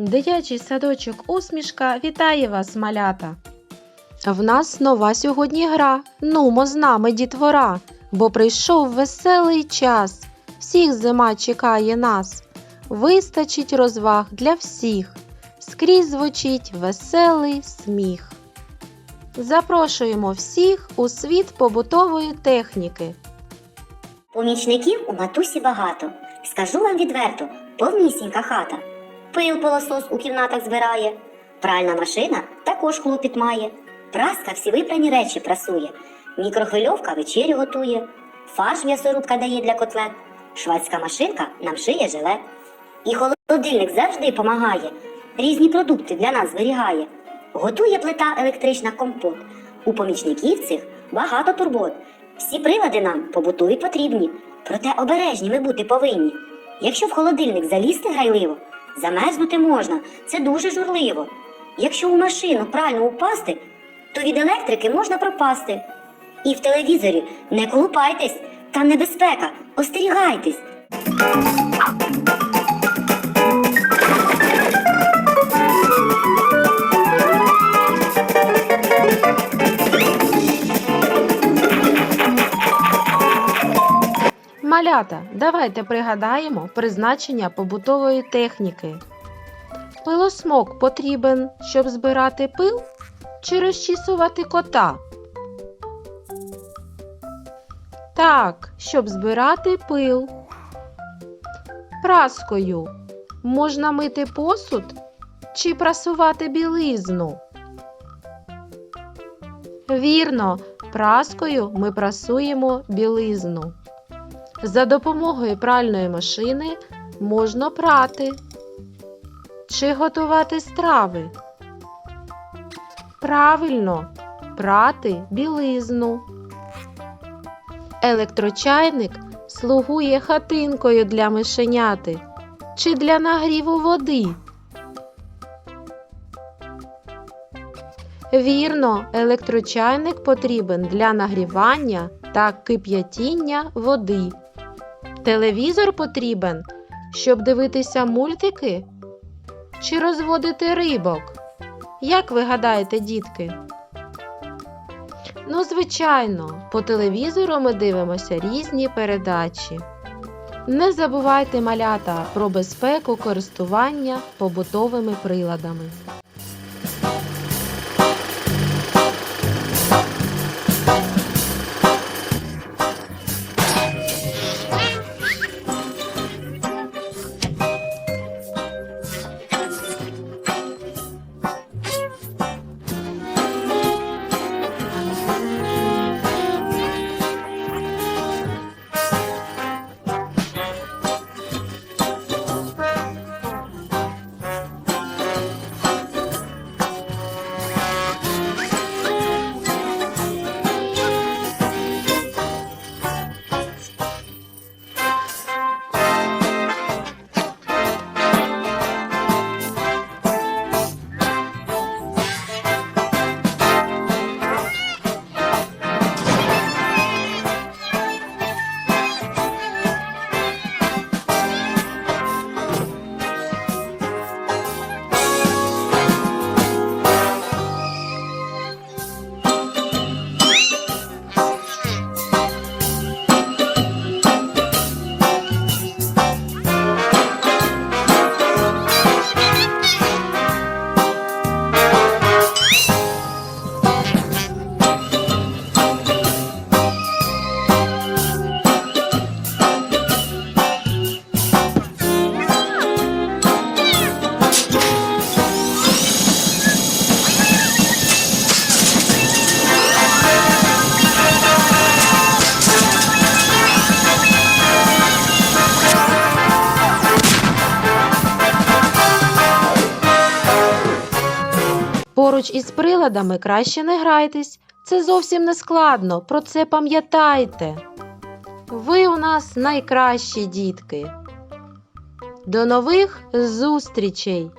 Дитячий садочок усмішка вітає вас, малята. В нас нова сьогодні гра. Нумо з нами дітвора, бо прийшов веселий час. Всіх зима чекає нас. Вистачить розваг для всіх. Скрізь звучить веселий сміх. Запрошуємо всіх у світ побутової техніки. Помічників у матусі багато. Скажу вам відверто, повнісінька хата. Пил пилосос у кімнатах збирає, пральна машина також клопіт має, праска всі випрані речі прасує, мікрохвильовка вечерю готує, фарш м'ясорубка дає для котлет, швадська машинка нам шиє жилет. І холодильник завжди помагає, різні продукти для нас зберігає. Готує плита електрична компот. У помічників цих багато турбот. Всі прилади нам побутові потрібні, проте обережні ми бути повинні. Якщо в холодильник залізти грайливо, замерзнути можна, це дуже журливо. Якщо у машину прально упасти, то від електрики можна пропасти. І в телевізорі не колупайтесь, там небезпека, остерігайтесь. Малята, давайте пригадаємо призначення побутової техніки. Пилосмок потрібен, щоб збирати пил чи розчісувати кота? Так, щоб збирати пил. Праскою можна мити посуд чи прасувати білизну? Вірно, праскою ми прасуємо білизну. За допомогою пральної машини можна прати чи готувати страви. Правильно, прати білизну. Електрочайник слугує хатинкою для мишеняти чи для нагріву води. Вірно, електрочайник потрібен для нагрівання та кип'ятіння води. Телевізор потрібен, щоб дивитися мультики чи розводити рибок. Як ви гадаєте, дітки? Ну, звичайно, по телевізору ми дивимося різні передачі. Не забувайте малята про безпеку користування побутовими приладами. Поруч із приладами краще не грайтесь. Це зовсім не складно, про це пам'ятайте. Ви у нас найкращі дітки. До нових зустрічей!